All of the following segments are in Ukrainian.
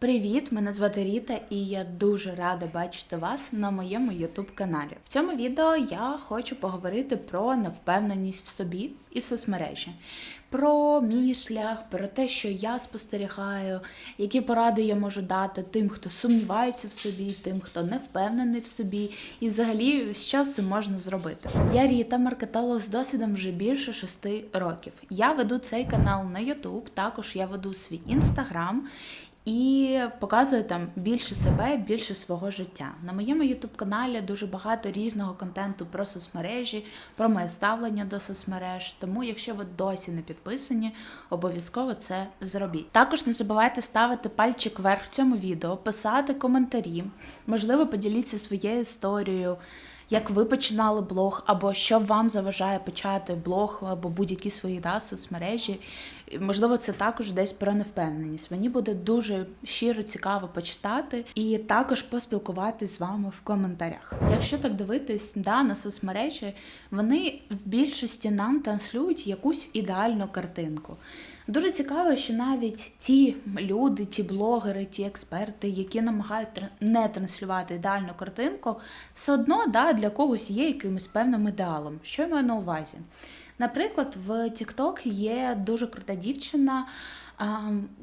Привіт, мене звати Ріта, і я дуже рада бачити вас на моєму youtube каналі. В цьому відео я хочу поговорити про невпевненість в собі і соцмережі, про мій шлях, про те, що я спостерігаю, які поради я можу дати тим, хто сумнівається в собі, тим, хто не впевнений в собі, і взагалі що з цим можна зробити. Я Ріта, маркетолог з досвідом вже більше шести років. Я веду цей канал на YouTube, також я веду свій інстаграм і показую там більше себе, більше свого життя. На моєму youtube каналі дуже багато різного контенту про соцмережі, про моє ставлення до соцмереж. Тому, якщо ви досі не підписані, обов'язково це зробіть. Також не забувайте ставити пальчик вверх в цьому відео, писати коментарі, можливо, поділіться своєю історією. Як ви починали блог, або що вам заважає почати блог, або будь-які свої да, соцмережі. Можливо, це також десь про невпевненість. Мені буде дуже щиро цікаво почитати і також поспілкуватись з вами в коментарях. Якщо так дивитись, да, на соцмережі, вони в більшості нам транслюють якусь ідеальну картинку. Дуже цікаво, що навіть ті люди, ті блогери, ті експерти, які намагають не транслювати ідеальну картинку, все одно да, для когось є якимось певним ідеалом. Що я маю на увазі? Наприклад, в TikTok є дуже крута дівчина.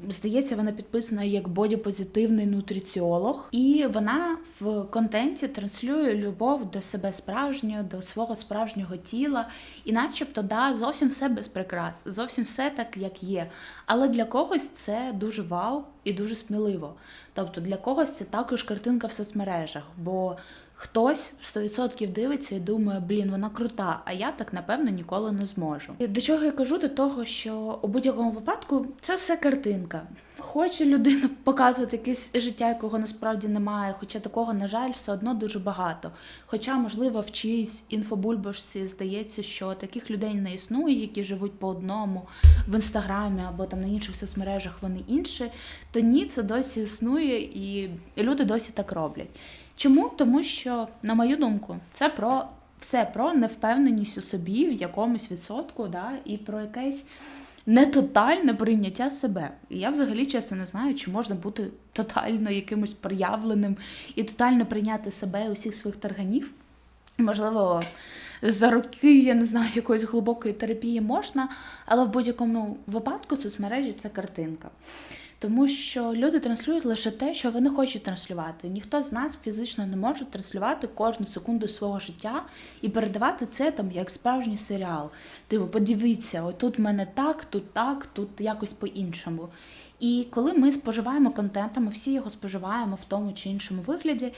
Здається, вона підписана як бодіпозитивний нутриціолог, і вона в контенті транслює любов до себе справжнього, до свого справжнього тіла, і, начебто, да, зовсім все без прикрас, зовсім все так, як є. Але для когось це дуже вау і дуже сміливо. Тобто для когось це також картинка в соцмережах, бо Хтось 100% дивиться і думає, блін, вона крута, а я так напевно ніколи не зможу. І до чого я кажу? До того, що у будь-якому випадку це все картинка. Хоче людина показувати якесь життя, якого насправді немає, хоча такого, на жаль, все одно дуже багато. Хоча, можливо, в чиїсь інфобульбашці здається, що таких людей не існує, які живуть по одному в інстаграмі або там на інших соцмережах вони інші, то ні, це досі існує, і люди досі так роблять. Чому? Тому що, на мою думку, це про все про невпевненість у собі в якомусь відсотку, да, і про якесь нетотальне прийняття себе. І я взагалі чесно не знаю, чи можна бути тотально якимось проявленим і тотально прийняти себе усіх своїх тарганів. Можливо, за роки, я не знаю, якоїсь глибокої терапії можна, але в будь-якому випадку соцмережі це картинка. Тому що люди транслюють лише те, що вони хочуть транслювати. Ніхто з нас фізично не може транслювати кожну секунду свого життя і передавати це там як справжній серіал. Типу, подивіться, отут в мене так, тут так, тут якось по-іншому. І коли ми споживаємо контент, ми всі його споживаємо в тому чи іншому вигляді,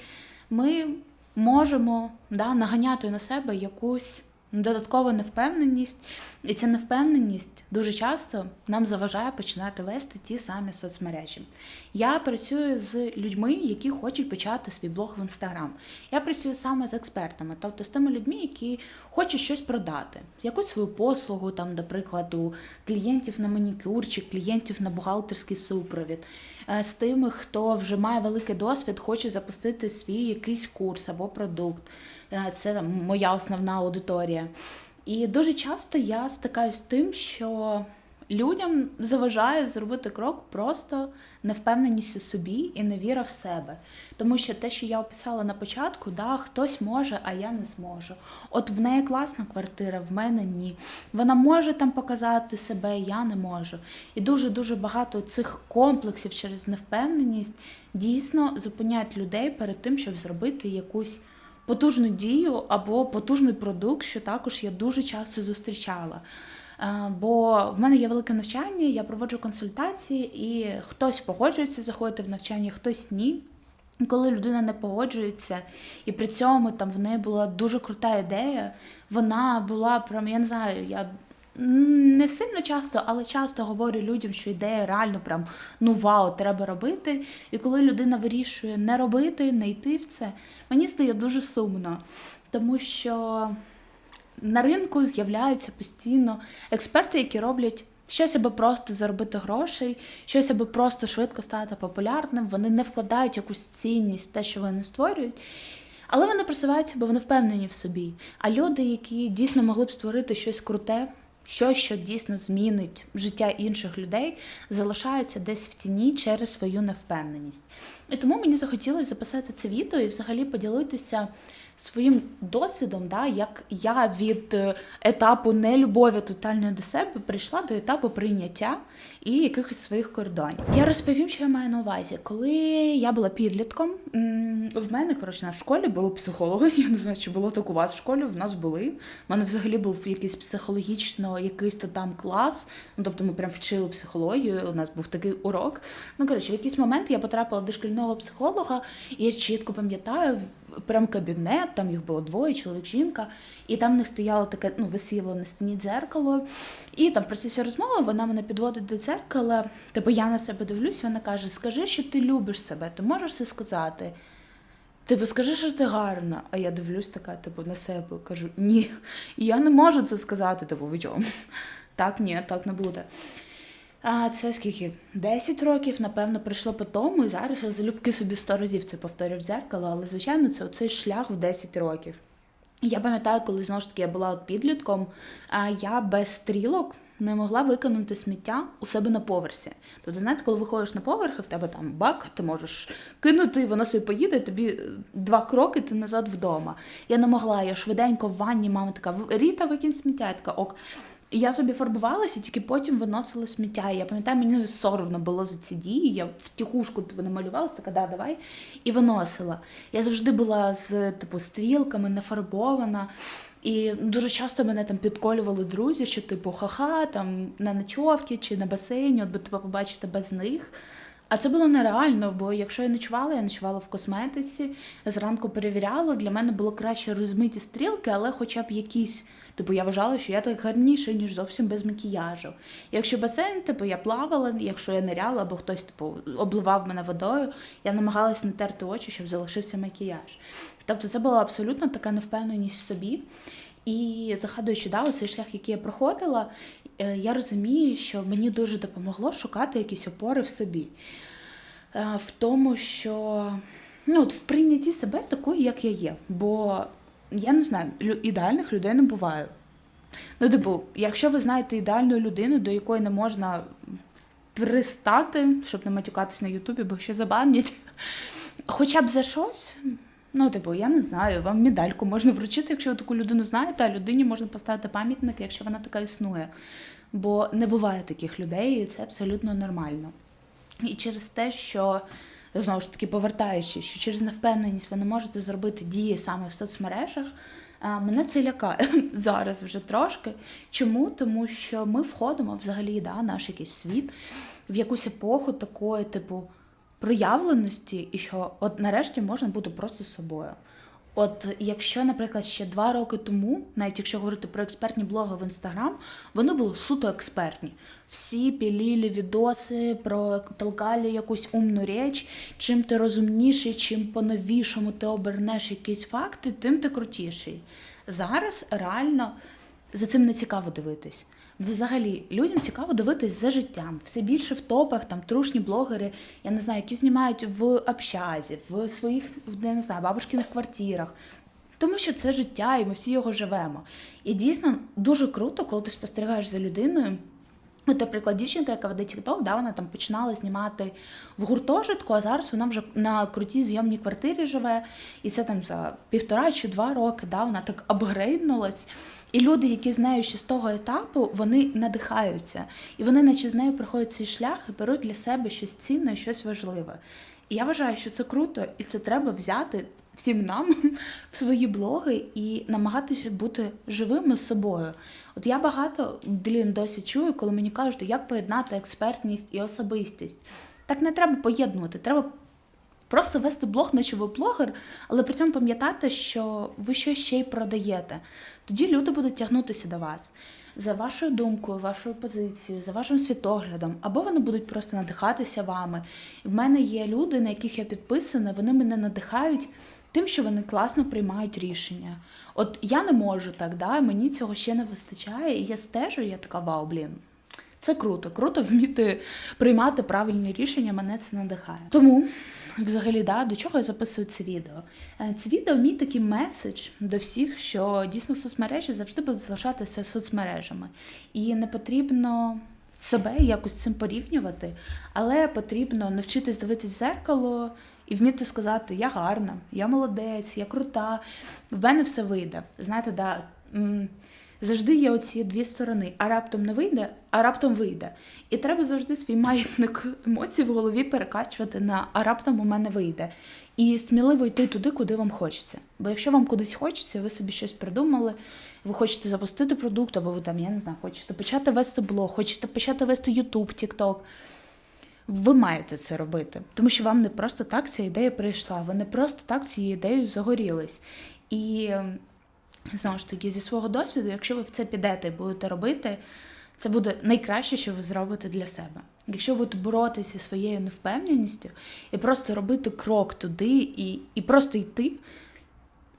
ми можемо да, наганяти на себе якусь додаткову невпевненість, і ця невпевненість дуже часто нам заважає починати вести ті самі соцмережі. Я працюю з людьми, які хочуть почати свій блог в інстаграм. Я працюю саме з експертами, тобто з тими людьми, які хочуть щось продати, якусь свою послугу, там, до прикладу, клієнтів на манікюр чи клієнтів на бухгалтерський супровід, Е, з тими, хто вже має великий досвід, хоче запустити свій якийсь курс або продукт. Е, Це там, моя основна аудиторія. І дуже часто я стикаюсь з тим, що людям заважає зробити крок просто невпевненість у собі і невіра в себе. Тому що те, що я описала на початку, да, хтось може, а я не зможу. От в неї класна квартира, в мене ні. Вона може там показати себе, я не можу. І дуже-дуже багато цих комплексів через невпевненість дійсно зупиняють людей перед тим, щоб зробити якусь потужну дію або потужний продукт, що також я дуже часто зустрічала. Е, Бо в мене є велике навчання, я проводжу консультації, і хтось погоджується заходити в навчання, хтось ні. Коли людина не погоджується, і при цьому там в неї була дуже крута ідея, вона була прям, я не знаю, я не сильно часто, але часто говорю людям, що ідея реально прям ну вау, треба робити. І коли людина вирішує не робити, не йти в це, мені стає дуже сумно, тому що на ринку з'являються постійно експерти, які роблять щось, аби просто заробити грошей, щось, аби просто швидко стати популярним. Вони не вкладають якусь цінність в те, що вони створюють. Але вони просуваються, бо вони впевнені в собі. А люди, які дійсно могли б створити щось круте, що, що дійсно змінить життя інших людей, залишається десь в тіні через свою невпевненість. І тому мені захотілося записати це відео і взагалі поділитися своїм досвідом, да, як я від е, етапу нелюбові тотальної до себе прийшла до етапу прийняття і якихось своїх кордонів. Я розповім, що я маю на увазі. Коли я була підлітком, в мене коротше на школі були психологи. Я не знаю, чи було так у вас в школі. В нас були. У мене взагалі був якийсь психологічно, якийсь то там клас. Ну тобто ми прям вчили психологію. У нас був такий урок. Ну коротше, в якийсь момент я потрапила до шкільного психолога, і я чітко пам'ятаю прям кабінет, там їх було двоє, чоловік, жінка, і там в них стояло таке, ну, висіло на стіні дзеркало. І там просто вся розмова, вона мене підводить до дзеркала. Типу я на себе дивлюсь, вона каже: Скажи, що ти любиш себе, ти можеш це сказати. Типу, скажи, що ти гарна. А я дивлюсь така, типу, на себе кажу, ні, І я не можу це сказати, типу, ви чому? Так, ні, так не буде. А це скільки? 10 років, напевно, прийшло по тому, і зараз я залюбки собі 100 разів це повторю в дзеркало, але, звичайно, це оцей шлях в 10 років. Я пам'ятаю, коли знову ж таки я була от підлітком, а я без стрілок не могла викинути сміття у себе на поверсі. Тобто, знаєте, коли виходиш на поверх, і в тебе там бак, ти можеш кинути, і воно собі поїде, тобі е, два кроки, ти назад вдома. Я не могла, я швиденько в ванні, мама така, Ріта, викинь сміття, я така ок. І я собі фарбувалася, тільки потім виносила сміття. Я пам'ятаю, мені соромно було за ці дії. Я в тихушку типу, намалювалася, така, да, давай, і виносила. Я завжди була з типу стрілками, нафарбована. І дуже часто мене там підколювали друзі, що типу ха-ха, там на ночовці чи на басейні, от би тебе побачити без них. А це було нереально, бо якщо я ночувала, я ночувала в косметиці, зранку перевіряла. Для мене було краще розмиті стрілки, але хоча б якісь. Типу, я вважала, що я так гарніше, ніж зовсім без макіяжу. Якщо басейн, типу, я плавала, якщо я ниряла, або хтось типу, обливав мене водою, я намагалась не терти очі, щоб залишився макіяж. Тобто це була абсолютно така невпевненість в собі. І згадуючи да, цей шлях, який я проходила, я розумію, що мені дуже допомогло шукати якісь опори в собі. Е, В тому, що ну, от в прийнятті себе такою, як я є. Бо я не знаю, ідеальних людей не буває. Ну, типу, якщо ви знаєте ідеальну людину, до якої не можна пристати, щоб не матюкатись на Ютубі, бо ще забанять, хоча б за щось. Ну, типу, я не знаю, вам медальку можна вручити, якщо ви таку людину знаєте, а людині можна поставити пам'ятник, якщо вона така існує. Бо не буває таких людей, і це абсолютно нормально. І через те, що знову ж таки повертаючись, що через невпевненість ви не можете зробити дії саме в соцмережах. Мене це лякає зараз вже трошки. Чому? Тому що ми входимо взагалі, да, наш якийсь світ, в якусь епоху такої, типу, проявленості, і що от нарешті можна бути просто собою. От якщо, наприклад, ще два роки тому, навіть якщо говорити про експертні блоги в інстаграм, вони були суто експертні. Всі пілілі відоси про толкалі якусь умну річ. Чим ти розумніший, чим по-новішому ти обернеш якісь факти, тим ти крутіший. Зараз реально за цим не цікаво дивитись. Взагалі, людям цікаво дивитись за життям. Все більше в топах, там трушні блогери, я не знаю, які знімають в общазі, в своїх, я не знаю, бабушкиних квартирах. Тому що це життя, і ми всі його живемо. І дійсно дуже круто, коли ти спостерігаєш за людиною. От, наприклад, дівчинка, яка веде TikTok, да, вона там починала знімати в гуртожитку, а зараз вона вже на крутій зйомній квартирі живе, і це там за півтора чи два роки, да, вона так апгрейднулась. І люди, які з нею ще з того етапу, вони надихаються. І вони, наче з нею проходять цей шлях і беруть для себе щось цінне, щось важливе. І я вважаю, що це круто, і це треба взяти всім нам в свої блоги і намагатися бути живими з собою. От я багато блін, досі чую, коли мені кажуть, як поєднати експертність і особистість. Так не треба поєднувати, треба просто вести блог, наче ви блогер, але при цьому пам'ятати, що ви щось ще й продаєте. Тоді люди будуть тягнутися до вас за вашою думкою, вашою позицією, за вашим світоглядом, або вони будуть просто надихатися вами. І в мене є люди, на яких я підписана, вони мене надихають тим, що вони класно приймають рішення. От я не можу так, да, мені цього ще не вистачає, і я стежу, я така вау, блін. Це круто, круто вміти приймати правильні рішення. Мене це надихає. Тому, взагалі, да, до чого я записую це відео? Е, Це відео мій такий меседж до всіх, що дійсно соцмережі завжди будуть залишатися соцмережами, і не потрібно. Себе якось цим порівнювати, але потрібно навчитись дивитись в зеркало і вміти сказати: я гарна, я молодець, я крута, в мене все вийде. Знаєте, да, завжди є оці дві сторони, а раптом не вийде, а раптом вийде. І треба завжди свій маятник емоцій в голові перекачувати на а раптом у мене вийде. І сміливо йти туди, куди вам хочеться. Бо якщо вам кудись хочеться, ви собі щось придумали, ви хочете запустити продукт, або ви там, я не знаю, хочете почати вести блог, хочете почати вести YouTube, TikTok, ви маєте це робити, тому що вам не просто так ця ідея прийшла, ви не просто так цією ідеєю загорілись. І знову ж таки, зі свого досвіду, якщо ви в це підете і будете робити, це буде найкраще, що ви зробите для себе. Якщо ви будете боротися зі своєю невпевненістю і просто робити крок туди і, і просто йти,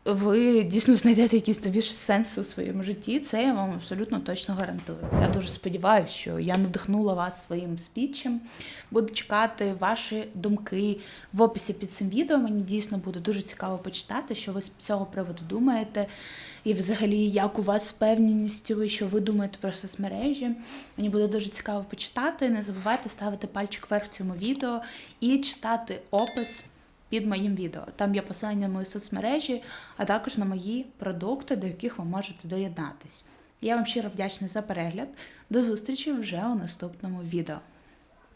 ви дійсно знайдете якийсь нові сенс у своєму житті. Це я вам абсолютно точно гарантую. Я дуже сподіваюся, що я надихнула вас своїм спічем. Буду чекати ваші думки в описі під цим відео. Мені дійсно буде дуже цікаво почитати, що ви з цього приводу думаєте. І взагалі, як у вас з певністю, що ви думаєте про соцмережі. Мені буде дуже цікаво почитати. Не забувайте ставити пальчик вверх цьому відео і читати опис під моїм відео. Там є посилання на мої соцмережі, а також на мої продукти, до яких ви можете доєднатись. Я вам щиро вдячна за перегляд. До зустрічі вже у наступному відео.